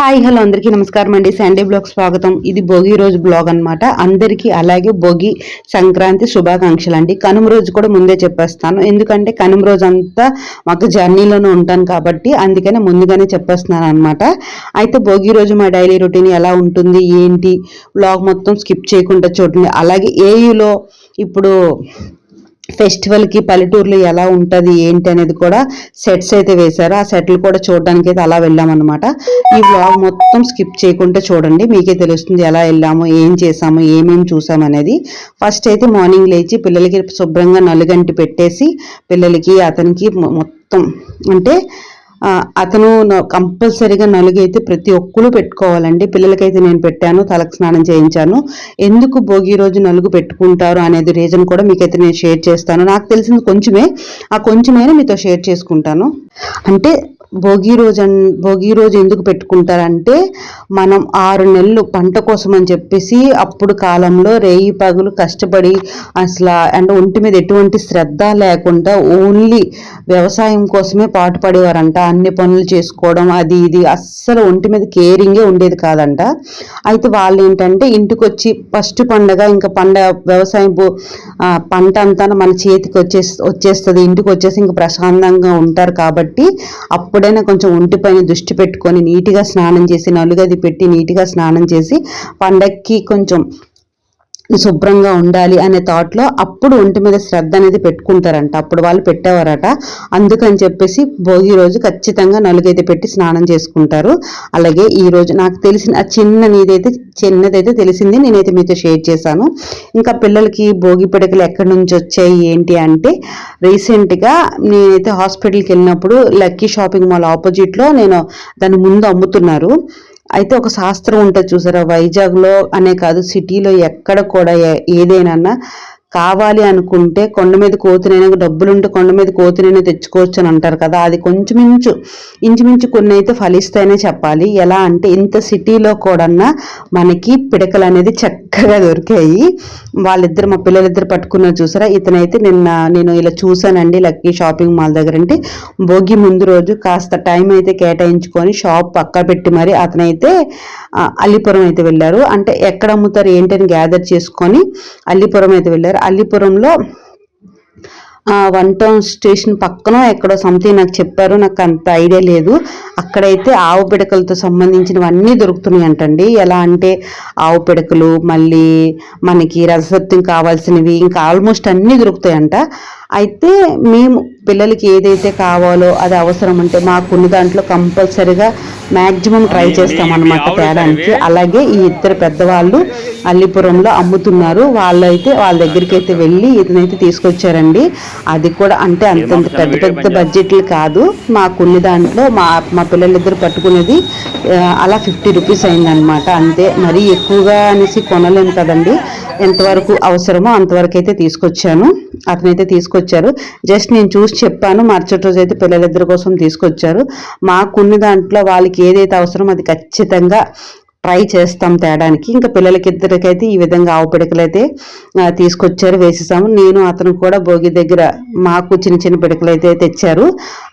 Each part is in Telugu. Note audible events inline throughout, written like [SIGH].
హాయ్ హలో అందరికీ నమస్కారం అండి. సండే బ్లాగ్ స్వాగతం. ఇది భోగి రోజు బ్లాగ్ అనమాట అందరికీ అలాగే భోగి సంక్రాంతి శుభాకాంక్షలు అండి. కనుమ రోజు కూడా ముందే చెప్పేస్తాను. ఎందుకంటే కనుమ రోజు అంతా మాకు జర్నీలోనే ఉంటాను కాబట్టి అందుకనే ముందుగానే చెప్పేస్తున్నాను అనమాట అయితే భోగి రోజు మా డైలీ రొటీన్ ఎలా ఉంటుంది ఏంటి? బ్లాగ్ మొత్తం స్కిప్ చేయకుండా చూడండి. అలాగే ఏయులో ఇప్పుడు ఫెస్టివల్కి పల్లెటూరులో ఎలా ఉంటుంది ఏంటి అనేది కూడా సెట్స్ అయితే వేశారు. ఆ సెట్లు కూడా చూడడానికి అయితే అలా వెళ్ళామన్నమాట. ఈ బ్లాగ్ మొత్తం స్కిప్ చేయకుండా చూడండి మీకే తెలుస్తుంది ఎలా వెళ్ళాము ఏం చేసాము ఏమేమి చూసాము అనేది ఫస్ట్ అయితే మార్నింగ్ లేచి పిల్లలకి శుభ్రంగా నలుగంటి పెట్టేసి పిల్లలకి అతనికి మొత్తం అంటే అతను న- కంపల్సరీగా నలుగైతే ప్రతి ఒక్కరు పెట్టుకోవాలండి. పిల్లలకైతే నేను పెట్టాను తలకు స్నానం చేయించాను. ఎందుకు భోగి రోజు నలుగు పెట్టుకుంటారు అనేది రీజన్ కూడా మీకైతే నేను షేర్ చేస్తాను. నాకు తెలిసింది కొంచెమే. ఆ కొంచెమైనా మీతో షేర్ చేసుకుంటాను. అంటే భోగి రోజు అన్ భోగి రోజు ఎందుకు పెట్టుకుంటారంటే మనం ఆరు నెలలు పంట కోసం అని చెప్పేసి అప్పుడు కాలంలో రేయి పగులు కష్టపడి అసలు అంటే ఒంటి మీద ఎటువంటి శ్రద్ధ లేకుండా ఓన్లీ వ్యవసాయం కోసమే పాటుపడేవారంట అన్ని పనులు చేసుకోవడం అది ఇది అస్సలు ఒంటి మీద కేరింగే ఉండేది కాదంట. అయితే వాళ్ళు ఏంటంటే ఇంటికి వచ్చి ఫస్ట్ పండగ ఇంకా పండగ వ్యవసాయం పంట అంతా మన చేతికి వచ్చేసి వచ్చేస్తుంది. ఇంటికి వచ్చేసి ఇంకా ప్రశాంతంగా ఉంటారు కాబట్టి అప్పుడు ఎప్పుడైనా కొంచెం ఒంటిపైన దృష్టి పెట్టుకొని నీట్గా స్నానం చేసి నలుగది పెట్టి నీట్గా స్నానం చేసి పండక్కి కొంచెం శుభ్రంగా ఉండాలి అనే థాట్లో అప్పుడు ఒంటి మీద శ్రద్ధ అనేది పెట్టుకుంటారంట. అప్పుడు వాళ్ళు పెట్టేవారట. అందుకని చెప్పేసి భోగి రోజు ఖచ్చితంగా నలుగైతే పెట్టి స్నానం చేసుకుంటారు. అలాగే ఈ రోజు నాకు తెలిసిన ఆ చిన్న నీదైతే చిన్నదైతే తెలిసింది. నేనైతే మీతో షేర్ చేశాను. ఇంకా పిల్లలకి భోగి పిడకలు ఎక్కడి నుంచి వచ్చాయి ఏంటి అంటే రీసెంట్గా నేనైతే హాస్పిటల్కి వెళ్ళినప్పుడు లక్కీ షాపింగ్ మాల్ ఆపోజిట్లో నేను దాని ముందు అమ్ముతున్నారు. అయితే ఒక శాస్త్రం ఉంటుంది చూసారా? వైజాగ్లో అనే కాదు సిటీలో ఎక్కడ కూడా ఏ- ఏదైనా కావాలి అనుకుంటే కొండ మీద కోతినైనా డబ్బులుంటే కొండ మీద కోతినైనా తెచ్చుకోవచ్చు అని అంటారు కదా. అది కొంచెం ఇంచు ఇంచుమించు కొన్ని అయితే ఫలిస్తాయనే చెప్పాలి. ఎలా అంటే ఇంత సిటీలో కూడా మనకి పిడకలు అనేది చక్కగా దొరికాయి. వాళ్ళిద్దరు మా పిల్లలిద్దరు పట్టుకున్నారు చూసారా? ఇతనైతే నిన్న నేను ఇలా చూసానండి లక్కీ షాపింగ్ మాల్ దగ్గర అంటే. భోగి ముందు రోజు కాస్త టైం అయితే కేటాయించుకొని షాప్ పక్క పెట్టి మరి అతనైతే అల్లిపురం అయితే వెళ్ళారు. అంటే ఎక్కడ అమ్ముతారు ఏంటని గ్యాదర్ చేసుకొని అల్లిపురం అయితే వెళ్ళారు. అల్లిపురంలో వన్ టౌన్ స్టేషన్ పక్కన ఎక్కడో సంథింగ్ నాకు చెప్పారు. నాకు అంత ఐడియా లేదు. అక్కడైతే ఆవు పిడకలతో సంబంధించినవన్నీ దొరుకుతున్నాయి అంటండి ఎలా అంటే ఆవు పిడకలు మళ్ళీ మనకి రసత్వం కావాల్సినవి ఇంకా ఆల్మోస్ట్ అన్నీ దొరుకుతాయంట. అయితే మేము పిల్లలకి ఏదైతే కావాలో అది అవసరం అంటే మాకున్న దాంట్లో కంపల్సరీగా మ్యాక్సిమం ట్రై చేస్తామన్నమాట తేడానికి. అలాగే ఈ ఇద్దరు పెద్దవాళ్ళు అల్లిపురంలో అమ్ముతున్నారు. వాళ్ళైతే వాళ్ళ దగ్గరికి అయితే వెళ్ళి ఇతనైతే తీసుకొచ్చారండి. అది కూడా అంటే అంతంత పెద్ద పెద్ద బడ్జెట్లు కాదు. మాకున్న దాంట్లో మా మా పిల్లలిద్దరు పట్టుకునేది అలా ఫిఫ్టీ రూపీస్ అయిందనమాట అంతే. మరీ ఎక్కువగా అనేసి కొనలేము కదండి. ఎంతవరకు అవసరమో అంతవరకు అయితే తీసుకొచ్చాను. అతనైతే తీసుకొచ్చారు. జస్ట్ నేను చూసి చెప్పాను. మరుసటి రోజు అయితే పిల్లలిద్దరి కోసం తీసుకొచ్చారు. మాకున్న దాంట్లో వాళ్ళకి ఏదైతే అవసరమో అది ఖచ్చితంగా ట్రై చేస్తాం తేడానికి. ఇంకా పిల్లలకి ఇద్దరికైతే ఈ విధంగా ఆవు పిడకలు అయితే తీసుకొచ్చారు వేసేసాము. నేను అతను కూడా భోగి దగ్గర మాకు చిన్న చిన్న పిడకలు అయితే తెచ్చారు.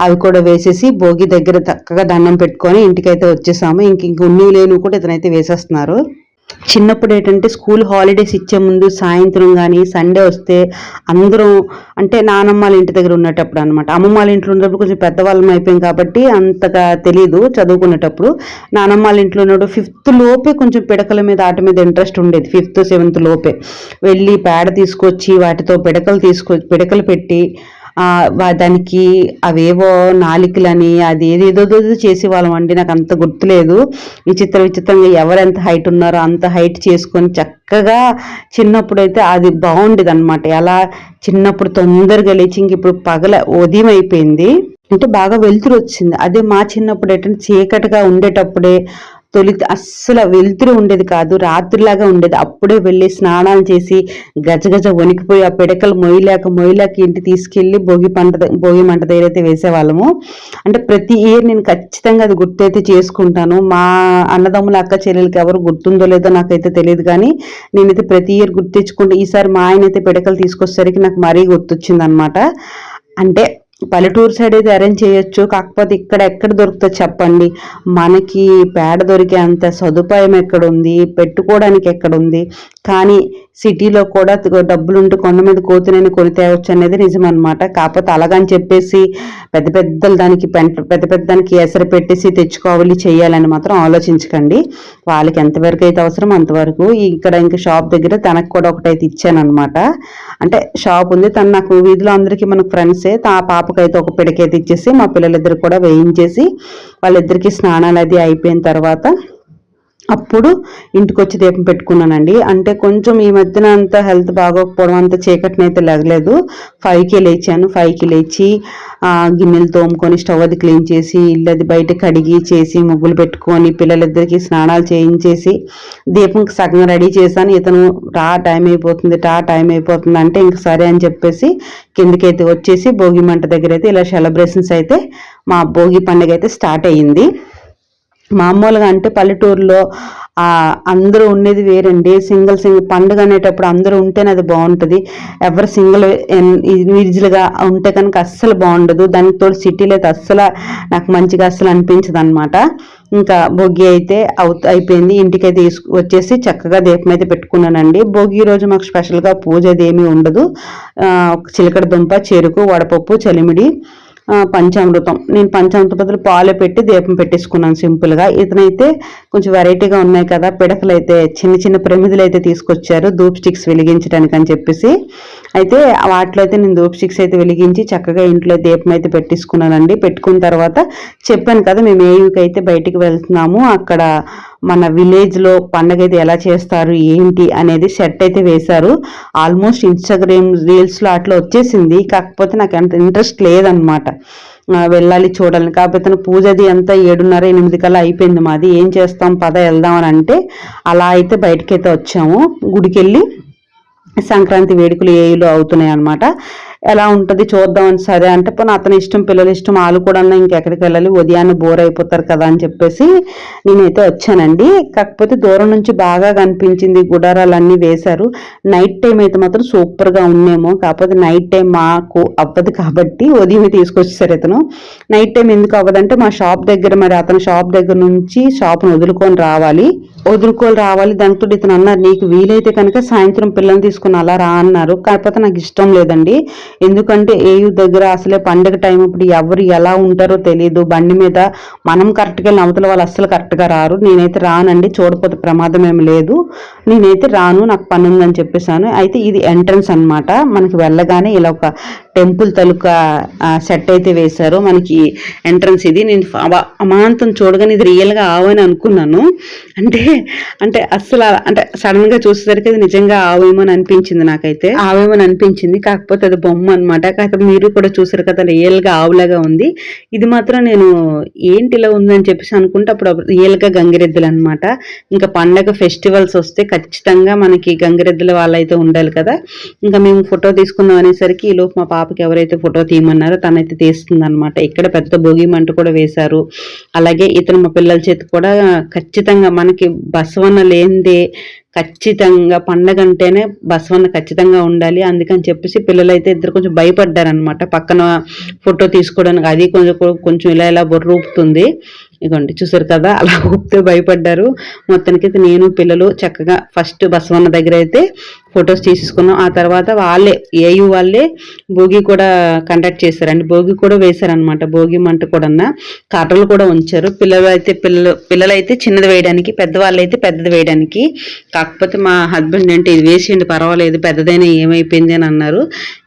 అవి కూడా వేసేసి భోగి దగ్గర చక్కగా దండం పెట్టుకొని ఇంటికైతే వచ్చేసాము. ఇంక ఇంక ఉన్ని లేను కూడా ఇతనైతే వేసేస్తున్నారు. చిన్నప్పుడు ఏంటంటే స్కూల్ హాలిడేస్ ఇచ్చే ముందు సాయంత్రం కానీ సండే వస్తే అందరం అంటే నానమ్మ వాళ్ళ ఇంటి దగ్గర ఉన్నటప్పుడు అనమాట అమ్మమ్మ వాళ్ళ ఇంట్లో ఉన్నప్పుడు కొంచెం పెద్దవాళ్ళం అయిపోయాం కాబట్టి అంతగా తెలియదు చదువుకునేటప్పుడు. నానమ్మ వాళ్ళ ఇంట్లో ఉన్నప్పుడు ఫిఫ్త్ లోపే కొంచెం పిడకల మీద ఆట మీద ఇంట్రెస్ట్ ఉండేది. ఫిఫ్త్ సెవెంత్ లోపే. వెళ్ళి పేడ తీసుకొచ్చి వాటితో పిడకలు తీసుకొచ్చి పిడకలు పెట్టి దానికి అవేవో నాలికలని అది ఏదేదో చేసేవాళ్ళం అండి. నాకు అంత గుర్తులేదు. విచిత్ర విచిత్రంగా ఎవరెంత హైట్ ఉన్నారో అంత హైట్ చేసుకొని చక్కగా చిన్నప్పుడు అయితే అది బాగుండేది అనమాట ఎలా చిన్నప్పుడు తొందరగా లేచి ఇంక ఇప్పుడు పగల ఉదయం అయిపోయింది. అంటే బాగా వెలుతురు వచ్చింది. అదే మా చిన్నప్పుడు ఏంటంటే చీకటిగా ఉండేటప్పుడే తొలి అస్సలు వెలుతురు ఉండేది కాదు రాత్రిలాగా ఉండేది. అప్పుడే వెళ్ళి స్నానాలు చేసి గజగజ వణికిపోయి ఆ పిడకలు మొయ్యలేక మొయ్యలేక ఇంటి తీసుకెళ్ళి భోగి పంట భోగి మంట దగ్గర అయితే వేసేవాళ్ళము అంటే ప్రతి ఇయర్ నేను ఖచ్చితంగా అది గుర్తైతే చేసుకుంటాను. మా అన్నదమ్ముల అక్క చెల్లెలకి ఎవరు గుర్తుందో లేదో నాకైతే తెలియదు కానీ నేనైతే ప్రతి ఇయర్ గుర్తించుకుంటే. ఈసారి మా ఆయన అయితే పిడకలు తీసుకొచ్చేసరికి నాకు మరీ గుర్తొచ్చింది అనమాట అంటే పల్లెటూరు సైడ్ అయితే అరేంజ్ చేయొచ్చు. కాకపోతే ఇక్కడ ఎక్కడ దొరుకుతుంది చెప్పండి. మనకి పేడ దొరికే అంత సదుపాయం ఎక్కడ ఉంది పెట్టుకోవడానికి ఎక్కడ ఉంది కానీ సిటీలో కూడా డబ్బులు ఉంటే కొండ మీద కోతునని కొని తేవచ్చు అనేది నిజమన్నమాట. కాకపోతే అలాగని చెప్పేసి పెద్ద పెద్దలు దానికి పెద్ద పెద్ద దానికి ఎసరు పెట్టేసి తెచ్చుకోవాలి చేయాలని మాత్రం ఆలోచించకండి. వాళ్ళకి ఎంతవరకు అయితే అవసరం అంతవరకు. ఇక్కడ ఇంకా షాప్ దగ్గర తనకు కూడా ఒకటైతే ఇచ్చాను అనమాట అంటే షాప్ ఉంది. తను నాకు వీధిలో అందరికీ మనకు ఫ్రెండ్సే. ఆ పాపకైతే ఒక పిడకైతే ఇచ్చేసి మా పిల్లలిద్దరు కూడా వేయించేసి వాళ్ళిద్దరికి స్నానాలు అది అయిపోయిన తర్వాత అప్పుడు ఇంటికి వచ్చి దీపం పెట్టుకున్నానండి. అంటే కొంచెం ఈ మధ్యన అంత హెల్త్ బాగోకపోవడం అంత చీకటిని అయితే లేగలేదు. ఫైవ్కి లేచాను. ఫైవ్కి లేచి గిన్నెలు తోముకొని స్టవ్ అది క్లీన్ చేసి ఇల్లు అది బయట కడిగి చేసి ముగ్గులు పెట్టుకొని పిల్లలిద్దరికి స్నానాలు చేయించేసి దీపం సగం రెడీ చేశాను. ఇతను రా టైం అయిపోతుంది టా టైం అయిపోతుంది అంటే ఇంక సరే అని చెప్పేసి కిందకైతే వచ్చేసి భోగి మంట దగ్గర అయితే ఇలా సెలబ్రేషన్స్ అయితే మా భోగి పండుగ అయితే స్టార్ట్ అయ్యింది. మామూలుగా అంటే పల్లెటూరులో అందరూ ఉండేది వేరండి. సింగిల్ సింగిల్ పండుగ అనేటప్పుడు అందరూ ఉంటేనే అది బాగుంటుంది. ఎవరు సింగిల్ ఇండివిజువల్గా ఉంటే కనుక అస్సలు బాగుండదు. దానికి తోడు సిటీలో అయితే అస్సలు నాకు మంచిగా అస్సలు అనిపించదు అనమాట ఇంకా భోగి అయితే అవు అయిపోయింది. ఇంటికైతే తీసుకు వచ్చేసి చక్కగా దీపం అయితే పెట్టుకున్నానండి. భోగి రోజు మాకు స్పెషల్గా పూజ అది ఏమీ ఉండదు చిలకడ దుంప చెరుకు వడపప్పు చలిమిడి పంచామృతం. నేను పంచామృత బదులు పాలు పెట్టి దీపం పెట్టేసుకున్నాను సింపుల్గా ఇతనైతే కొంచెం వెరైటీగా ఉన్నాయి కదా. పిడకలు అయితే చిన్న చిన్న ప్రమిదులు అయితే తీసుకొచ్చారు. ధూప్ స్టిక్స్ వెలిగించడానికి అని చెప్పేసి. అయితే వాటిలో అయితే నేను ధూప్ స్టిక్స్ అయితే వెలిగించి చక్కగా ఇంట్లో దీపం అయితే పెట్టేసుకున్నానండి. పెట్టుకున్న తర్వాత చెప్పాను కదా మేము ఏయుకి అయితే బయటికి వెళ్తున్నాము అక్కడ మన విలేజ్లో పండగ అయితే ఎలా చేస్తారు ఏంటి అనేది సెట్ అయితే వేశారు. ఆల్మోస్ట్ ఇన్స్టాగ్రామ్ రీల్స్లో అట్లా వచ్చేసింది. కాకపోతే నాకు అంత ఇంట్రెస్ట్ లేదనమాట వెళ్ళాలి చూడాలి కాకపోతే పూజది అంతా ఏడున్నర ఎనిమిది కల్లా అయిపోయింది మాది. ఏం చేస్తాం పద వెళ్దాం అని అంటే అలా అయితే బయటకైతే వచ్చాము. గుడికి వెళ్ళి సంక్రాంతి వేడుకలు ఏయులు అవుతున్నాయి అనమాట ఎలా ఉంటుంది చూద్దామని సరే అంటే పోనీ అతని ఇష్టం పిల్లల ఇష్టం వాళ్ళు కూడా ఇంకెక్కడికి వెళ్ళాలి ఉదయాన్నే బోర్ అయిపోతారు కదా అని చెప్పేసి నేనైతే వచ్చానండి. కాకపోతే దూరం నుంచి బాగా కనిపించింది గుడారాలన్నీ వేశారు. నైట్ టైం అయితే మాత్రం సూపర్గా ఉన్నేమో కాకపోతే నైట్ టైం మాకు అవ్వదు కాబట్టి ఉదయం తీసుకొచ్చేసారు ఇతను. నైట్ టైం ఎందుకు అవ్వదంటే మా షాప్ దగ్గర మరి అతని షాప్ దగ్గర నుంచి షాప్ను వదులుకొని రావాలి. వదులుకోలు రావాలి దంతుడు ఇతను అన్నారు. నీకు వీలైతే కనుక సాయంత్రం పిల్లల్ని తీసుకుని అలా రా అన్నారు. కాకపోతే నాకు ఇష్టం లేదండి. ఎందుకంటే ఏయు దగ్గర అసలే పండుగ టైం ఇప్పుడు ఎవరు ఎలా ఉంటారో తెలియదు బండి మీద మనం కరెక్ట్గా వెళ్ళిన అవతల వాళ్ళు అస్సలు కరెక్ట్గా రారు. నేనైతే రానండి. చూడపోతే ప్రమాదం ఏమి లేదు. నేనైతే రాను. నాకు పని ఉందని చెప్పేసాను అయితే ఇది ఎంట్రన్స్ అనమాట మనకి వెళ్ళగానే ఇలా ఒక టెంపుల్ తలుక సెట్ అయితే వేశారో మనకి ఎంట్రన్స్ ఇది. నేను అమాంతం చూడగానే ఇది రియల్గా ఆవని అనుకున్నాను. అంటే అంటే అస్సలు అంటే సడన్గా చూసేసరికి అది నిజంగా ఆవేమని అనిపించింది నాకైతే. ఆవేమని అనిపించింది. కాకపోతే అది బొమ్మ అనమాట కాకపోతే మీరు కూడా చూసారు కదా రియల్గా ఆవులాగా ఉంది. ఇది మాత్రం నేను ఏంటి ఇలా ఉందని చెప్పేసి అనుకుంటే అప్పుడు రియల్గా గంగిరెద్దులు అనమాట ఇంకా పండగ ఫెస్టివల్స్ వస్తే ఖచ్చితంగా మనకి గంగిరెద్దుల వాళ్ళైతే ఉండాలి కదా. ఇంకా మేము ఫోటో తీసుకుందాం అనేసరికి ఈలోపు మా పాప పాపకి ఎవరైతే ఫోటో తీయమన్నారో తనైతే తీస్తుంది అనమాట ఇక్కడ పెద్ద భోగి మంట కూడా వేశారు. అలాగే ఇతను మా పిల్లల చేతి కూడా ఖచ్చితంగా మనకి బసవన్న లేనిదే ఖచ్చితంగా పండగ అంటేనే బసవన్న ఖచ్చితంగా ఉండాలి. అందుకని చెప్పేసి పిల్లలైతే ఇద్దరు కొంచెం భయపడ్డారనమాట పక్కన ఫోటో తీసుకోవడానికి అది కొంచెం కొంచెం ఇలా ఇలా బొర్రూపుతుంది ఇదిగోండి చూసారు కదా? అలా ఊపితే భయపడ్డారు. మొత్తానికి నేను పిల్లలు చక్కగా ఫస్ట్ బసవన్న దగ్గర అయితే ఫొటోస్ తీసుకున్నాం ఆ తర్వాత వాళ్ళే ఏయు వాళ్ళే భోగి కూడా కండక్ట్ చేశారండి. భోగి కూడా వేశారనమాట భోగి మంట కూడా కర్రలు కూడా ఉంచారు. పిల్లలు అయితే పిల్లలు పిల్లలైతే చిన్నది వేయడానికి పెద్దవాళ్ళు అయితే పెద్దది వేయడానికి. కాకపోతే మా హస్బెండ్ అంటే ఇది వేసేయండి పర్వాలేదు పెద్దదైనా ఏమైపోయింది అని అన్నారు.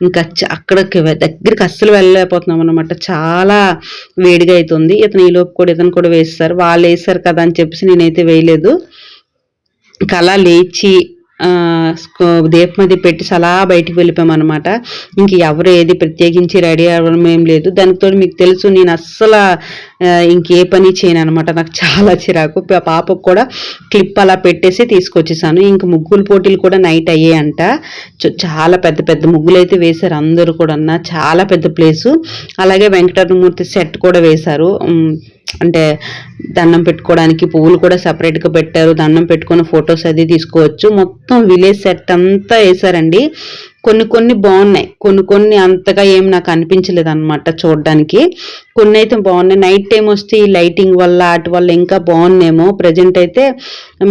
ఇంకా అక్కడికి దగ్గరికి అస్సలు వెళ్ళలేకపోతున్నాం అనమాట చాలా వేడిగా అవుతుంది ఇతను ఈ లోపు కూడా ఇతను కూడా వేస్తారు. వాళ్ళు వేస్తారు కదా అని చెప్పేసి నేనైతే వేయలేదు. కళ లేచి దీపం అది పెట్టి అలా బయటికి వెళ్ళిపోయామన్నమాట. ఇంక ఎవరు ఏది ప్రత్యేకించి రెడీ అవ్వడం ఏం లేదు. దానితో మీకు తెలుసు నేను అస్సలు ఇంకే పని చేయను అనమాట నాకు చాలా చిరాకు. పాపకు కూడా క్లిప్ అలా పెట్టేసి తీసుకొచ్చేసాను. ఇంక ముగ్గుల పోటీలు కూడా నైట్ అయ్యాయంట చాలా పెద్ద పెద్ద ముగ్గులు అయితే వేశారు అందరూ కూడా చాలా పెద్ద ప్లేసు. అలాగే వెంకటరమూర్తి సెట్ కూడా వేశారు. అంటే దండం పెట్టుకోవడానికి పువ్వులు కూడా సపరేట్గా పెట్టారు. దండం పెట్టుకుని ఫొటోస్ అది తీసుకోవచ్చు. మొత్తం విలేజ్ సెట్ అంతా వేసారండి కొన్ని కొన్ని బాగున్నాయి. కొన్ని కొన్ని అంతగా ఏం నాకు అనిపించలేదు అనమాట చూడడానికి. కొన్ని అయితే బాగున్నాయి. నైట్ టైం వస్తే ఈ లైటింగ్ వల్ల వాటి వల్ల ఇంకా బాగున్నాయేమో. ప్రజెంట్ అయితే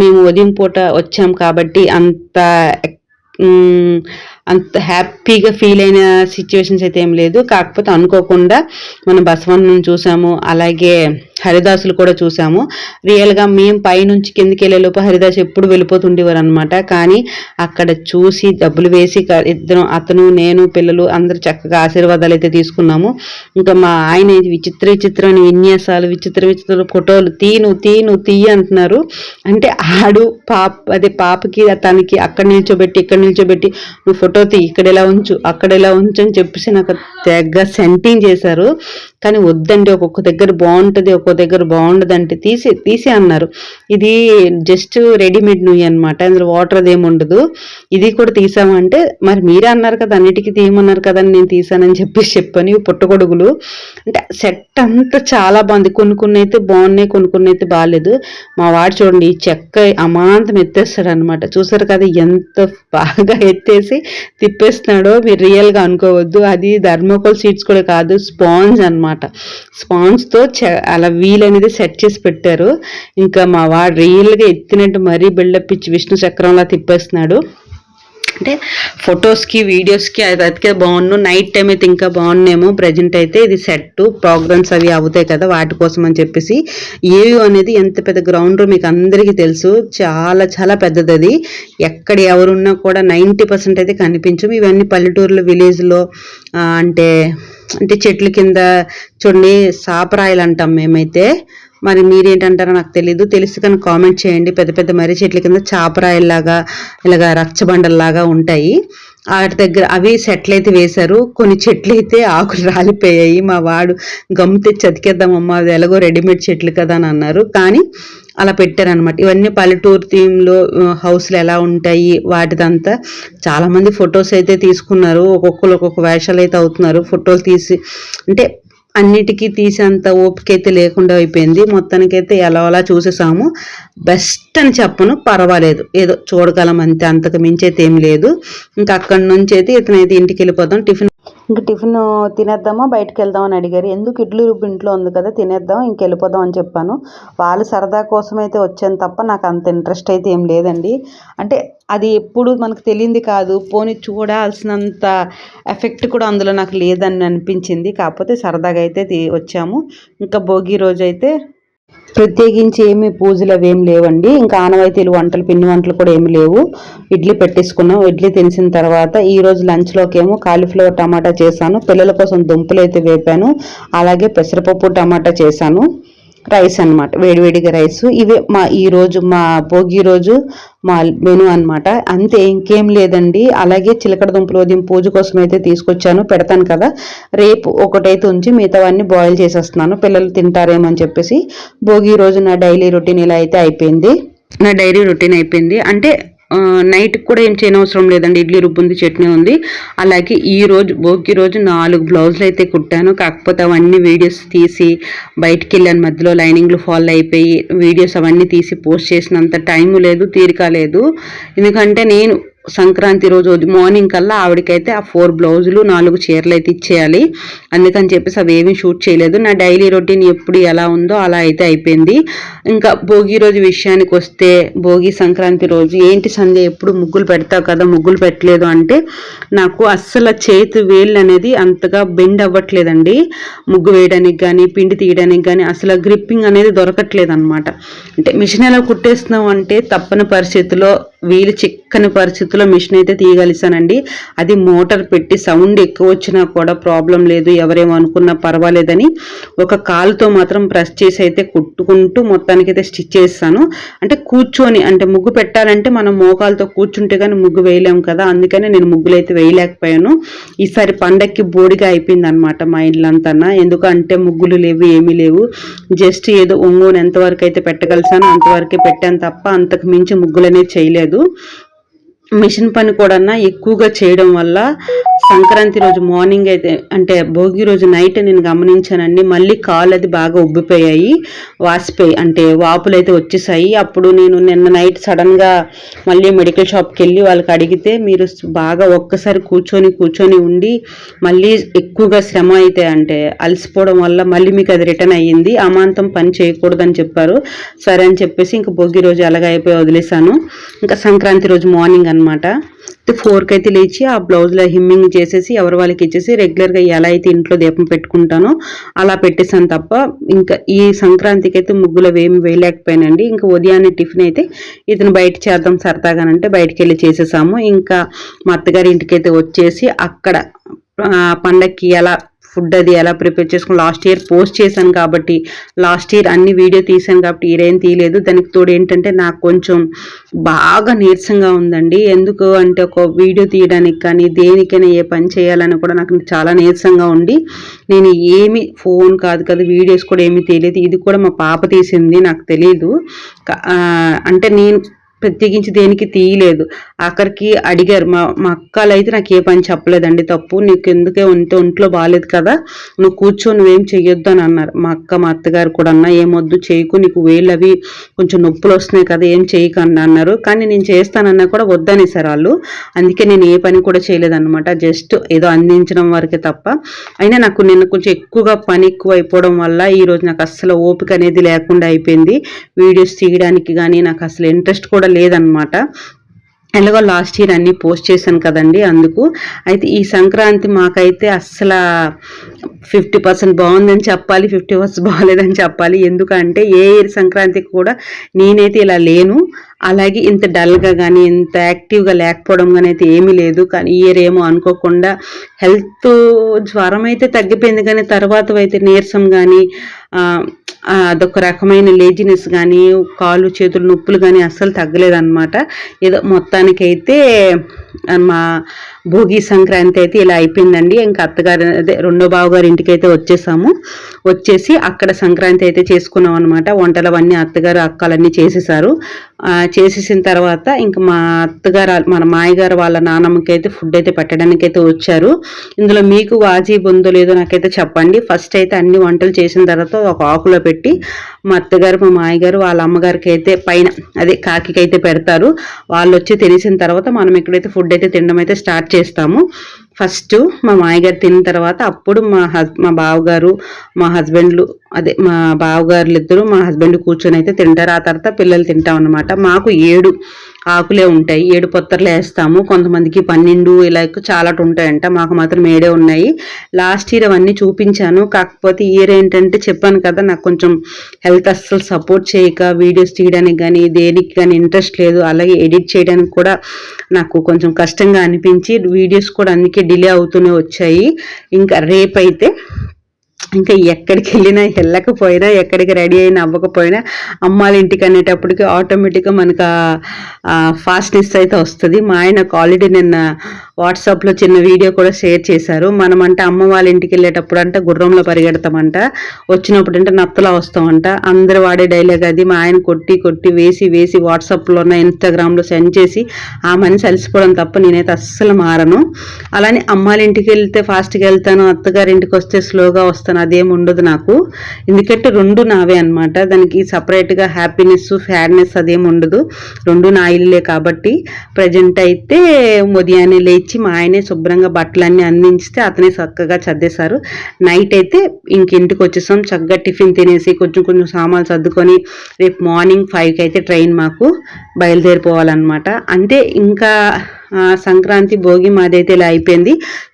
మేము ఉదయం పూట వచ్చాం కాబట్టి అంత అంత హ్యాపీగా ఫీల్ అయిన సిచ్యువేషన్స్ అయితే ఏం లేదు. కాకపోతే అనుకోకుండా మనం బసవన్నను చూసాము. అలాగే హరిదాసులు కూడా చూసాము. రియల్గా మేము పైనుంచి కిందికి వెళ్ళేలోపు హరిదాస్ ఎప్పుడు వెళ్ళిపోతుండేవారు అనమాట కానీ అక్కడ చూసి డబ్బులు వేసి ఇద్దరం అతను నేను పిల్లలు అందరూ చక్కగా ఆశీర్వాదాలు అయితే తీసుకున్నాము. ఇంకా మా ఆయన విచిత్ర విచిత్రమైన విన్యాసాలు విచిత్ర విచిత్ర ఫోటోలు తీను తీను తీయ అంటున్నారు. అంటే ఆడు పాప అదే పాపకి తనకి అక్కడ నిల్చోబెట్టి ఇక్కడ నిల్చోబెట్టి నువ్వు ఫోటో తీ ఇక్కడ ఎలా ఉంచు అక్కడ ఎలా ఉంచు అని చెప్పేసి నాకు తెగ సెంటింగ్ చేశారు. కానీ వద్దండి ఒక్కొక్క దగ్గర బాగుంటుంది ఒక్కొక్క దగ్గర బాగుండదంటే తీసి తీసే అన్నారు. ఇది జస్ట్ రెడీమేడ్ నుయ్యి అనమాట అందులో వాటర్ అదేమి ఉండదు. ఇది కూడా తీసామంటే మరి మీరే అన్నారు కదా అన్నిటికీ తీయమన్నారు కదా అని నేను తీసానని చెప్పేసి చెప్పాను ఇవి పుట్టగొడుగులు అంటే సెట్ అంతా చాలా బాగుంది. కొన్ని కొన్ని అయితే బాగున్నాయి కొన్ని కొన్ని అయితే బాగాలేదు మా వాడు చూడండి ఈ చెక్క అమాంతం ఎత్తేస్తాడు అనమాట చూసారు కదా ఎంత బాగా ఎత్తేసి తిప్పేస్తున్నాడో మీరు రియల్గా అనుకోవద్దు. అది ధర్మకోల్ సీట్స్ కూడా కాదు స్పాంజ్ అనమాట స్పాంజ్తో అలా వీల్ అనేది సెట్ చేసి పెట్టారు. ఇంకా మా వాడు రియల్గా ఎత్తినట్టు మరీ బిల్డప్ ఇచ్చి విష్ణు చక్రంలా తిప్పేస్తున్నాడు. అంటే ఫొటోస్కి వీడియోస్కి అది అతికే బాగున్ను. నైట్ టైం అయితే ఇంకా బాగున్నేమో. ప్రజెంట్ అయితే ఇది సెట్ ప్రోగ్రామ్స్ అవి అవుతాయి కదా వాటి కోసం అని చెప్పేసి. ఏయు అనేది ఎంత పెద్ద గ్రౌండ్ మీకు అందరికీ తెలుసు. చాలా చాలా పెద్దది అది. ఎక్కడ ఎవరున్నా కూడా నైంటీ పర్సెంట్ అయితే కనిపించము ఇవన్నీ పల్లెటూరులో విలేజ్లో అంటే అంటే చెట్ల కింద చూడండి సాపరాయలు అంటాం మేమైతే. మరి మీరేంటంటారో నాకు తెలీదు. తెలిసి కానీ కామెంట్ చేయండి. పెద్ద పెద్ద మర్రి చెట్ల కింద చాపరాయల్లాగా ఇలాగా రచ్చబండల్లాగా ఉంటాయి. వాటి దగ్గర అవి సెట్లు అయితే వేశారు. కొన్ని చెట్లు అయితే ఆకులు రాలిపోయాయి. మా వాడు గమ్ తెచ్చి అతికేద్దామమ్మా. అది ఎలాగో రెడీమేడ్ చెట్లు కదా అని అన్నారు. కానీ అలా పెట్టారనమాట ఇవన్నీ పల్లెటూరు థీమ్లో హౌస్లు ఎలా ఉంటాయి వాటిదంతా చాలామంది ఫొటోస్ అయితే తీసుకున్నారు. ఒక్కొక్కరు ఒక్కొక్క వేషాలు అయితే అవుతున్నారు. ఫోటోలు తీసి అంటే అన్నిటికీ తీసేంత ఓపిక అయితే లేకుండా అయిపోయింది. మొత్తానికైతే ఎలా అలా చూసేసాము. బెస్ట్ అని చెప్పను పర్వాలేదు. ఏదో చూడగలం అంతే అంతకు మించి అయితే ఏం లేదు. ఇంకా అక్కడి నుంచి అయితే ఇతనైతే ఇంటికి వెళ్ళిపోదాం టిఫిన్ ఇంకా టిఫిన్ తినేద్దామా? బయటకు వెళ్దాం అని అడిగారు. ఎందుకు ఇడ్లీ రుబ్బు ఇంట్లో ఉంది కదా తినేద్దాం ఇంక వెళ్ళిపోదాం అని చెప్పాను. వాళ్ళు సరదా కోసం అయితే వచ్చాను తప్ప నాకు అంత ఇంట్రెస్ట్ అయితే ఏం లేదండి. అంటే అది ఎప్పుడు మనకు తెలియంది కాదు. పోనీ చూడాల్సినంత ఎఫెక్ట్ కూడా అందులో నాకు లేదని అనిపించింది. కాకపోతే సరదాగా అయితే వచ్చాము. ఇంకా భోగి రోజు అయితే ప్రత్యేకించి ఏమి పూజలు అవి ఏం లేవండి. ఇంకా ఆనవాయితీలు వంటలు పిండి వంటలు కూడా ఏమి లేవు. ఇడ్లీ పెట్టేసుకున్నాం. ఇడ్లీ తినిసిన తర్వాత ఈ రోజు కాలీఫ్లవర్ టమాటా చేశాను. పిల్లల కోసం దుంపలు అయితే వేపాను. అలాగే పెసరపప్పు టమాటా చేశాను. రైస్ అన్నమాట వేడివేడిగా రైస్. ఇవే మా ఈరోజు మా భోగి రోజు మా మెను అనమాట అంతే ఇంకేం లేదండి. అలాగే చిలకడ దుంపలు ఉదయం పూజ కోసం అయితే తీసుకొచ్చాను పెడతాను కదా. రేపు ఒకటైతే ఉంచి మిగతావన్నీ బాయిల్ చేసేస్తున్నాను. పిల్లలు తింటారేమో అని చెప్పేసి భోగి రోజు నా డైలీ రొటీన్ ఇలా అయితే అయిపోయింది. నా డైలీ రొటీన్ అయిపోయింది. అంటే నైట్కి నైట్ కూడా ఏం చేయనవసరం లేదండి. ఇడ్లీ రుబ్బుంది చట్నీ ఉంది. అలాగే ఈ రోజు భోగి రోజు నాలుగు బ్లౌజులు అయితే కుట్టాను. కాకపోతే అవన్నీ వీడియోస్ తీసి బయటికి వెళ్ళాను. మధ్యలో లైనింగ్లు ఫాల్ అయిపోయి వీడియోస్ అవన్నీ తీసి పోస్ట్ చేసినంత టైం లేదు తీరిక లేదు. ఎందుకంటే నేను సంక్రాంతి రోజు మార్నింగ్ కల్లా ఆవిడకైతే ఆ ఫోర్ బ్లౌజులు నాలుగు చీరలు అయితే ఇచ్చేయాలి. అందుకని చెప్పేసి అవి ఏమీ షూట్ చేయలేదు. నా డైలీ రొటీన్ ఎప్పుడు ఎలా ఉందో అలా అయితే అయిపోయింది. ఇంకా భోగి రోజు విషయానికి వస్తే భోగి సంక్రాంతి రోజు ఏంటి సంధ్య? ఎప్పుడు ముగ్గులు పెడతావు కదా ముగ్గులు పెట్టలేదు అంటే నాకు అస్సలు చేతి వేళ్ళు అనేది అంతగా బెండ్ అవ్వట్లేదండి. ముగ్గు వేయడానికి కానీ పిండి తీయడానికి కానీ అసలు గ్రిప్పింగ్ అనేది దొరకట్లేదు అనమాట అంటే మిషన్ ఎలా కుట్టేస్తున్నాం అంటే తప్పని పరిస్థితిలో వీలు చిక్కని చేతిలో మిషన్ అయితే తీయగలిసానండి. అది మోటార్ పెట్టి సౌండ్ ఎక్కువ వచ్చినా కూడా ప్రాబ్లం లేదు ఎవరేమనుకున్నా పర్వాలేదని ఒక కాలుతో మాత్రం ప్రెస్ చేసి అయితే కుట్టుకుంటూ మొత్తానికి అయితే స్టిచ్ చేస్తాను. అంటే కూర్చొని అంటే ముగ్గు పెట్టాలంటే మనం మోకాలతో కూర్చుంటే కానీ ముగ్గు వేయలేము కదా అందుకని నేను ముగ్గులు అయితే వేయలేకపోయాను. ఈసారి పండక్కి బోడిగా అయిపోయింది అనమాట మా ఇల్లంతా ఎందుకంటే ముగ్గులు లేవు ఏమీ లేవు. జస్ట్ ఏదో ఒంగోని ఎంతవరకు అయితే పెట్టగలిసానో అంతవరకే పెట్టాను తప్ప అంతకు మించి ముగ్గులు అనేది చేయలేదు. మిషన్ పని కూడా ఎక్కువగా చేయడం వల్ల సంక్రాంతి రోజు మార్నింగ్ అయితే అంటే భోగి రోజు నైట్ నేను గమనించానండి. మళ్ళీ కాళ్ళు అది బాగా ఉబ్బిపోయాయి. వాసిపోయి అంటే వాపులు అయితే వచ్చేసాయి. అప్పుడు నేను నిన్న నైట్ సడన్గా మళ్ళీ మెడికల్ షాప్కి వెళ్ళి వాళ్ళకి అడిగితే మీరు బాగా ఒక్కసారి కూర్చొని కూర్చొని ఉండి మళ్ళీ ఎక్కువగా శ్రమ అయితే అంటే అలసిపోవడం వల్ల మళ్ళీ మీకు అది రిటర్న్ అయ్యింది. అమాంతం పని చేయకూడదని చెప్పారు. సరే అని చెప్పేసి ఇంకా భోగి రోజు అలాగ అయిపోయి వదిలేశాను. ఇంకా సంక్రాంతి రోజు మార్నింగ్ అన్న అనమాట ఫోర్కి అయితే లేచి ఆ బ్లౌజ్లో హిమ్మింగ్ చేసేసి ఎవరి వాళ్ళకి ఇచ్చేసి రెగ్యులర్గా ఎలా అయితే ఇంట్లో దీపం పెట్టుకుంటానో అలా పెట్టేసాను తప్ప ఇంకా ఈ సంక్రాంతికి అయితే ముగ్గులు ఏమి వేయలేకపోయానండి. ఇంకా ఉదయాన్నే టిఫిన్ అయితే ఇతను బయట చేద్దాం సరదాగానంటే బయటకు వెళ్ళి చేసేసాము. ఇంకా మా అత్తగారి ఇంటికి అయితే వచ్చేసి అక్కడ పండక్కి ఎలా ఫుడ్ అది ఎలా ప్రిపేర్ చేసుకుని లాస్ట్ ఇయర్ పోస్ట్ చేశాను కాబట్టి లాస్ట్ ఇయర్ అన్ని వీడియో తీసాను కాబట్టి ఇయర్ తీయలేదు. దానికి తోడు ఏంటంటే నాకు కొంచెం బాగా నీరసంగా ఉందండి. ఎందుకు అంటే ఒక వీడియో తీయడానికి కానీ దేనికైనా ఏ పని చేయాలని కూడా నాకు చాలా నీరసంగా ఉండి నేను ఏమి ఫోన్ కాదు కదా వీడియోస్ కూడా ఏమీ తెలియదు ఇది కూడా మా పాప తీసింది నాకు తెలియదు అంటే నేను ప్రత్యేకించి దేనికి తీయలేదు. అక్కడికి అడిగారు మా మా అక్కలు అయితే నాకు ఏ పని చెప్పలేదండి తప్పు నీకు ఎందుకే ఉంటే ఒంట్లో బాగాలేదు కదా నువ్వు కూర్చో నువ్వేం చెయ్యొద్దు అని అన్నారు. మా అక్క మా అత్తగారు కూడా అన్న ఏమొద్దు చేయకు నీకు వేళ్ళు అవి కొంచెం నొప్పులు వస్తున్నాయి కదా ఏం చేయకండి అన్నారు. కానీ నేను చేస్తానన్నా కూడా వద్దనేసారు వాళ్ళు. అందుకే నేను ఏ పని కూడా చేయలేదన్నమాట జస్ట్ ఏదో అందించడం వరకే తప్ప. అయినా నాకు నిన్న కొంచెం ఎక్కువగా పని ఎక్కువ అయిపోవడం వల్ల ఈరోజు నాకు అస్సలు ఓపిక అనేది లేకుండా అయిపోయింది. వీడియోస్ తీయడానికి కానీ నాకు అసలు ఇంట్రెస్ట్ కూడా లేదనమాట ఎలాగో లాస్ట్ ఇయర్ అన్నీ పోస్ట్ చేశాను కదండి అందుకు. అయితే ఈ సంక్రాంతి మాకైతే అస్సలు ఫిఫ్టీ పర్సెంట్ బాగుందని చెప్పాలి ఫిఫ్టీ పర్సెంట్ బాగలేదని చెప్పాలి. ఎందుకంటే ఏ ఇయర్ సంక్రాంతికి కూడా నేనైతే ఇలా లేను. అలాగే ఇంత డల్గా కానీ ఇంత యాక్టివ్గా లేకపోవడం కానీ అయితే ఏమీ లేదు. కానీ ఇయర్ ఏమో అనుకోకుండా హెల్త్ జ్వరం అయితే తగ్గిపోయింది. కానీ తర్వాత అయితే నీరసం కానీ అదొక రకమైన లేజినెస్ కానీ కాళ్ళు చేతులు నొప్పులు కానీ అస్సలు తగ్గలేదన్నమాట. ఏదో మొత్తానికైతే మా భోగి సంక్రాంతి అయితే ఇలా అయిపోయిందండి. ఇంకా అత్తగారు అదే రెండో బావగారి ఇంటికి అయితే వచ్చేసాము. వచ్చేసి అక్కడ సంక్రాంతి అయితే చేసుకున్నాం అనమాట వంటలవన్నీ అత్తగారు అక్కలన్నీ చేసేసారు. చేసేసిన తర్వాత ఇంకా మా అత్తగారు మన మాయగారు వాళ్ళ నాన్నమ్మకి అయితే ఫుడ్ అయితే పెట్టడానికి అయితే వచ్చారు. ఇందులో మీకు వాజీ ఉందో లేదో నాకైతే చెప్పండి. ఫస్ట్ అయితే అన్ని వంటలు చేసిన తర్వాత ఒక ఆకులో పెట్టి మా అత్తగారు మా మాయగారు వాళ్ళ అమ్మగారికి అయితే పైన అదే కాకి అయితే పెడతారు. వాళ్ళు వచ్చి తెలిసిన తర్వాత మనం ఎక్కడైతే ఫుడ్ అయితే తినడం అయితే స్టార్ట్ చేస్తాము. ఫస్ట్ మా మాయగారు తిన్న తర్వాత అప్పుడు మా హస్ మా బావగారు మా హస్బెండ్లు అదే మా బావగారులు ఇద్దరు మా హస్బెండ్ కూర్చొని అయితే తింటారు. ఆ తర్వాత పిల్లలు తింటాం అనమాట మాకు ఏడు ఆకులే ఉంటాయి. ఏడు పొత్తర్లు వేస్తాము. కొంతమందికి పన్నెండు ఇలా చాలా ఉంటాయంట. మాకు మాత్రం ఏడే ఉన్నాయి. లాస్ట్ ఇయర్ అవన్నీ చూపించాను. కాకపోతే ఇయర్ ఏంటంటే చెప్పాను కదా నాకు కొంచెం హెల్త్ అస్సలు సపోర్ట్ చేయక వీడియోస్ తీయడానికి కానీ దేనికి కానీ ఇంట్రెస్ట్ లేదు. అలాగే ఎడిట్ చేయడానికి కూడా నాకు కొంచెం కష్టంగా అనిపించి వీడియోస్ కూడా అందుకే డిలే అవుతూనే వచ్చాయి. ఇంకా రేపైతే ఇంకా ఎక్కడికి వెళ్ళినా వెళ్ళకపోయినా ఎక్కడికి రెడీ అయినా అవ్వకపోయినా అమ్మాల ఇంటికి అనేటప్పటికి ఆటోమేటిక్గా మనకు ఫాస్ట్నెస్ అయితే వస్తుంది. మా ఆయన ఆల్రెడీ నిన్న వాట్సాప్లో చిన్న వీడియో కూడా షేర్ చేశారు. మనం అంటే అమ్మ వాళ్ళ ఇంటికి వెళ్ళేటప్పుడు అంటే గుర్రంలో పరిగెడతామంట. వచ్చినప్పుడు అంటే నత్తలా వస్తామంట. అందరు వాడే డైలాగ్ అది. మా ఆయన కొట్టి కొట్టి వేసి వేసి వాట్సాప్లో ఉన్న ఇన్స్టాగ్రామ్లో సెండ్ చేసి ఆ మనిషి అలసిపోవడం తప్ప నేనైతే అస్సలు మారను. అలానే అమ్మాయిల ఇంటికి వెళ్తే ఫాస్ట్గా వెళ్తాను. అత్తగారి ఇంటికి వస్తే స్లోగా వస్తాను. అదేం ఉండదు నాకు. ఎందుకంటే రెండు నావే అనమాట దానికి సపరేట్గా హ్యాపీనెస్ ఫ్యాడ్నెస్ అదేం ఉండదు. రెండు నా ఇల్లే కాబట్టి ప్రజెంట్ అయితే ఉదయాన్నే లేచి మా ఆయనే శుభ్రంగా బట్టలన్నీ అందించితే అతనే చక్కగా చదివేశారు నైట్ అయితే ఇంక ఇంటికి వచ్చేసాం. చక్కగా టిఫిన్ తినేసి కొంచెం కొంచెం సామాన్లు సర్దుకొని రేపు మార్నింగ్ ఫైవ్కి అయితే ట్రైన్ మాకు బయలుదేరిపోవాలన్నమాట. అంటే ఇంకా సంక్రాంతి భోగి మాదైతే ఇలా అయిపోయింది.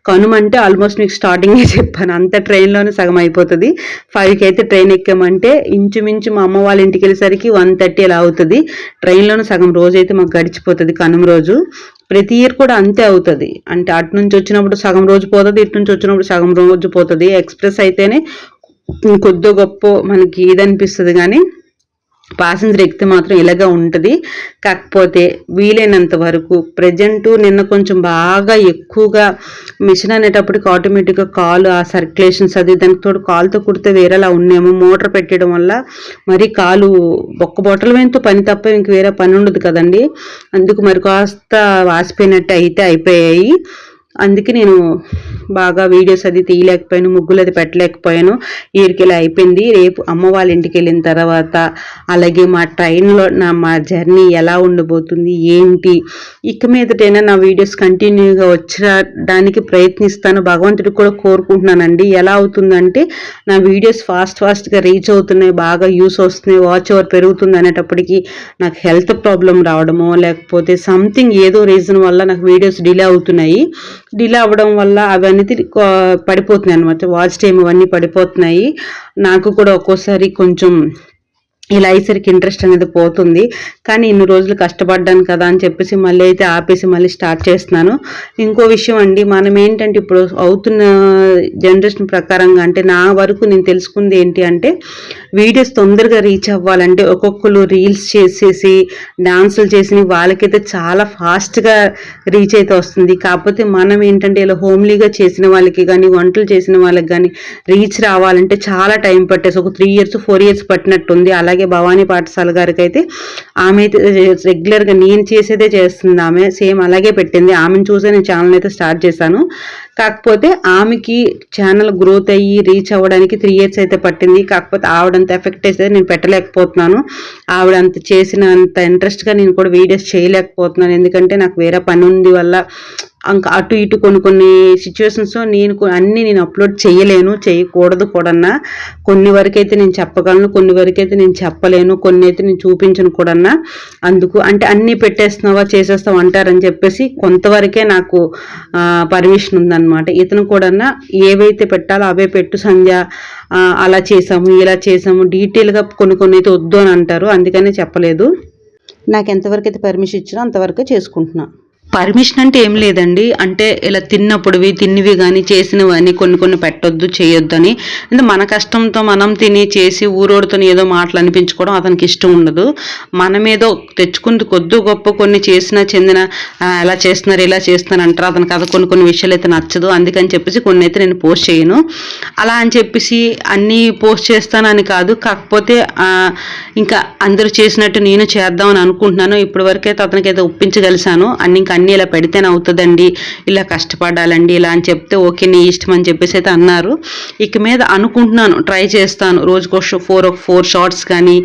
కనుమంటే ఆల్మోస్ట్ మీకు స్టార్టింగే చెప్పాను. అంత ట్రైన్లోనే సగం అయిపోతుంది. ఫైవ్కి అయితే ట్రైన్ ఎక్కామంటే ఇంచుమించు మా అమ్మ వాళ్ళ ఇంటికి వెళ్ళేసరికి వన్ థర్టీ అలా అవుతుంది. ట్రైన్లోనే సగం రోజు అయితే మాకు గడిచిపోతుంది కనుమ రోజు. ప్రతి ఇయర్ కూడా అంతే అవుతుంది. అంటే అటు నుంచి వచ్చినప్పుడు సగం రోజు పోతుంది ఇటు నుంచి వచ్చినప్పుడు సగం రోజు పోతుంది. ఎక్స్ప్రెస్ అయితేనే కొద్ది గొప్ప మనకి ఇది అనిపిస్తుంది కానీ ప్యాసింజర్ ఎక్కితే మాత్రం ఇలాగా ఉంటుంది. కాకపోతే వీలైనంత వరకు ప్రజెంట్ నిన్న కొంచెం బాగా ఎక్కువగా మిషన్ అనేటప్పటికి ఆటోమేటిక్గా కాలు ఆ సర్క్యులేషన్స్ అది దానికి తోడు కాలుతో కుడితే వేరేలా ఉన్నాము మోటార్ పెట్టడం వల్ల మరి కాలు ఒక్క బొట్టల వేయంతో పని తప్ప ఇంక వేరే పని ఉండదు కదండి. అందుకు మరి కాస్త వాసిపోయినట్టు అయితే అయిపోయాయి. అందుకే నేను బాగా వీడియోస్ అది తీయలేకపోయాను ముగ్గులు అది పెట్టలేకపోయాను. ఇలా అయిపోయింది. రేపు అమ్మ వాళ్ళ ఇంటికి వెళ్ళిన తర్వాత అలాగే మా ట్రైన్లో నా మా జర్నీ ఎలా ఉండబోతుంది ఏంటి? ఇక మీదటైనా నా వీడియోస్ కంటిన్యూగా వచ్చడానికి ప్రయత్నిస్తాను. భగవంతుడికి కూడా కోరుకుంటున్నానండి. ఎలా అవుతుందంటే నా వీడియోస్ ఫాస్ట్ ఫాస్ట్గా రీచ్ అవుతున్నాయి బాగా యూస్ వస్తున్నాయి వాచ్ ఓవర్ పెరుగుతుంది అనేటప్పటికీ నాకు హెల్త్ ప్రాబ్లం రావడమో లేకపోతే సంథింగ్ ఏదో రీజన్ వల్ల నాకు వీడియోస్ డిలే అవుతున్నాయి. డిలే అవ్వడం వల్ల అవన్నీ పడిపోతున్నాయి అనమాట వాచ్ టైం అవన్నీ పడిపోతున్నాయి. నాకు కూడా ఒక్కోసారి కొంచెం ఇలా అయ్యేసరికి ఇంట్రెస్ట్ అనేది పోతుంది. కానీ ఇన్ని రోజులు కష్టపడ్డాను కదా అని చెప్పేసి మళ్ళీ అయితే ఆపేసి మళ్ళీ స్టార్ట్ చేస్తున్నాను. ఇంకో విషయం అండి మనం ఏంటంటే ఇప్పుడు అవుతున్న జనరేషన్ ప్రకారంగా అంటే నా వరకు నేను తెలుసుకుంది ఏంటి అంటే వీడియోస్ తొందరగా రీచ్ అవ్వాలంటే ఒక్కొక్కరు రీల్స్ చేసేసి డాన్సులు చేసి వాళ్ళకైతే చాలా ఫాస్ట్గా రీచ్ అయితే వస్తుంది. కాకపోతే మనం ఏంటంటే ఇలా హోమ్లీగా చేసిన వాళ్ళకి కానీ వంటలు చేసిన వాళ్ళకి కానీ రీచ్ రావాలంటే చాలా టైం పట్టేసి ఒక త్రీ ఇయర్స్ ఫోర్ ఇయర్స్ పట్టినట్టుంది. అలా అలాగే భవానీ పాఠశాల గారికి అయితే ఆమె అయితే రెగ్యులర్గా నేను చేసేదే చేస్తుంది ఆమె. సేమ్ అలాగే పెట్టింది. ఆమెను చూసే నేను ఛానల్ అయితే స్టార్ట్ చేశాను. కాకపోతే ఆమెకి ఛానల్ గ్రోత్ అయ్యి రీచ్ అవ్వడానికి త్రీ ఇయర్స్ అయితే పట్టింది. కాకపోతే ఆవిడంత ఎఫెక్ట్ అయితే నేను పెట్టలేకపోతున్నాను. ఆవిడ అంత చేసిన అంత ఇంట్రెస్ట్గా నేను కూడా వీడియోస్ చేయలేకపోతున్నాను. ఎందుకంటే నాకు వేరే పని ఉంది వల్ల ఇంకా అటు ఇటు కొన్ని కొన్ని సిచ్యువేషన్స్ నేను అన్నీ నేను అప్లోడ్ చేయలేను చేయకూడదు కూడా కొన్ని వరకైతే నేను చెప్పగలను కొన్ని వరకైతే నేను చెప్పలేను కొన్ని అయితే నేను చూపించను కూడా అందుకు అంటే అన్నీ పెట్టేస్తున్నావా చేసేస్తావు అంటారని చెప్పేసి కొంతవరకే నాకు పర్మిషన్ ఉందన్నమాట. ఇతను కూడా ఏవైతే పెట్టాలో అవే పెట్టు సంధ్య. అలా చేసాము ఇలా చేసాము డీటెయిల్గా కొన్ని కొన్ని అయితే వద్దు అని అంటారు అందుకనే చెప్పలేదు. నాకు ఎంతవరకు అయితే పర్మిషన్ ఇచ్చినా అంతవరకు చేసుకుంటున్నాను పర్మిషన్ అంటే ఏం లేదండి. అంటే ఇలా తిన్నప్పుడువి తిన్నివి కానీ చేసినవి అని కొన్ని కొన్ని పెట్టొద్దు చేయొద్దని. అంటే మన కష్టంతో మనం తిని చేసి ఊరోడితో ఏదో మాటలు అనిపించుకోవడం అతనికి ఇష్టం ఉండదు. మనం ఏదో తెచ్చుకుంది కొద్దు గొప్ప కొన్ని చేసిన చెందిన ఎలా చేస్తున్నారు ఇలా చేస్తున్నారు అంటారు. అతనికి అది కొన్ని కొన్ని విషయాలు అయితే నచ్చదు. అందుకని చెప్పేసి కొన్ని అయితే నేను పోస్ట్ చేయను. అలా అని చెప్పేసి అన్నీ పోస్ట్ చేస్తానని కాదు. కాకపోతే ఇంకా అందరూ చేసినట్టు నేను చేద్దామని అనుకుంటున్నాను. ఇప్పటి వరకు అయితే అతనికి అయితే ఒప్పించగలిసాను. అన్ని ఇంకా అన్నీ ఇలా పెడితేనే అవుతుందండి. ఇలా కష్టపడాలండి ఇలా అని చెప్తే ఓకే నీ ఇష్టం అని చెప్పేసి అయితే అన్నారు. ఇక మీద అనుకుంటున్నాను ట్రై చేస్తాను. రోజుకో ఫోర్ ఫోర్ షార్ట్స్ కానీ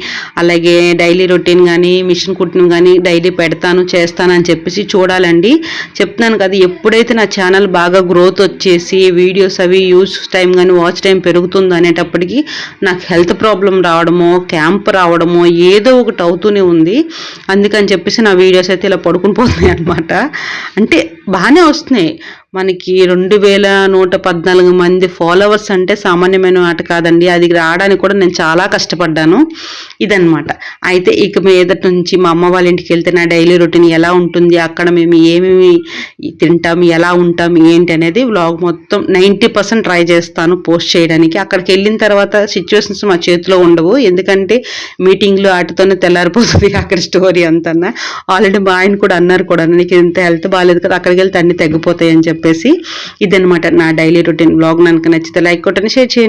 అలాగే డైలీ రొటీన్ కానీ మిషన్ కుట్టిన కానీ డైలీ పెడతాను చేస్తాను అని చెప్పేసి చూడాలండి. చెప్తున్నాను కదా ఎప్పుడైతే నా ఛానల్ బాగా గ్రోత్ వచ్చేసి వీడియోస్ అవి యూస్ టైం కానీ వాచ్ టైం పెరుగుతుందో అనేటప్పటికీ నాకు హెల్త్ ప్రాబ్లం రావడమో క్యాంప్ రావడమో ఏదో ఒకటి అవుతూనే ఉంది. అందుకని చెప్పేసి నా వీడియోస్ అయితే ఇలా పడుకుని పోతున్నాయి అనమాట అంటే బాగానే వస్తున్నాయి. మనకి రెండు వేల నూట పద్నాలుగు మంది ఫాలోవర్స్ అంటే సామాన్యమైన మాట కాదండి. అది రావడానికి కూడా నేను చాలా కష్టపడ్డాను. ఇదనమాట అయితే ఇక మీదటి నుంచి మా అమ్మ వాళ్ళ ఇంటికి వెళ్తే నా డైలీ రొటీన్ ఎలా ఉంటుంది అక్కడ మేము ఏమేమి తింటాం ఎలా ఉంటాం ఏంటి అనేది వ్లాగ్ మొత్తం నైంటీ పర్సెంట్ ట్రై చేస్తాను పోస్ట్ చేయడానికి. అక్కడికి వెళ్ళిన తర్వాత సిచ్యువేషన్స్ మా చేతిలో ఉండవు. ఎందుకంటే మీటింగ్లు వాటితోనే తెల్లారిపోతుంది [LAUGHS] అక్కడ స్టోరీ అంతన్నా ఆల్రెడీ మా ఆయన కూడా అన్నారు కూడా నీకు ఇంత హెల్త్ బాగాలేదు కదా అక్కడికి వెళ్తే అన్ని తగ్గిపోతాయి అని చెప్పి. చెప్పేసి ఇదనమాట నా డైలీ రొటీన్ బ్లాగ్. నాకు నచ్చితే లైక్ కొట్టని షేర్ చేయండి.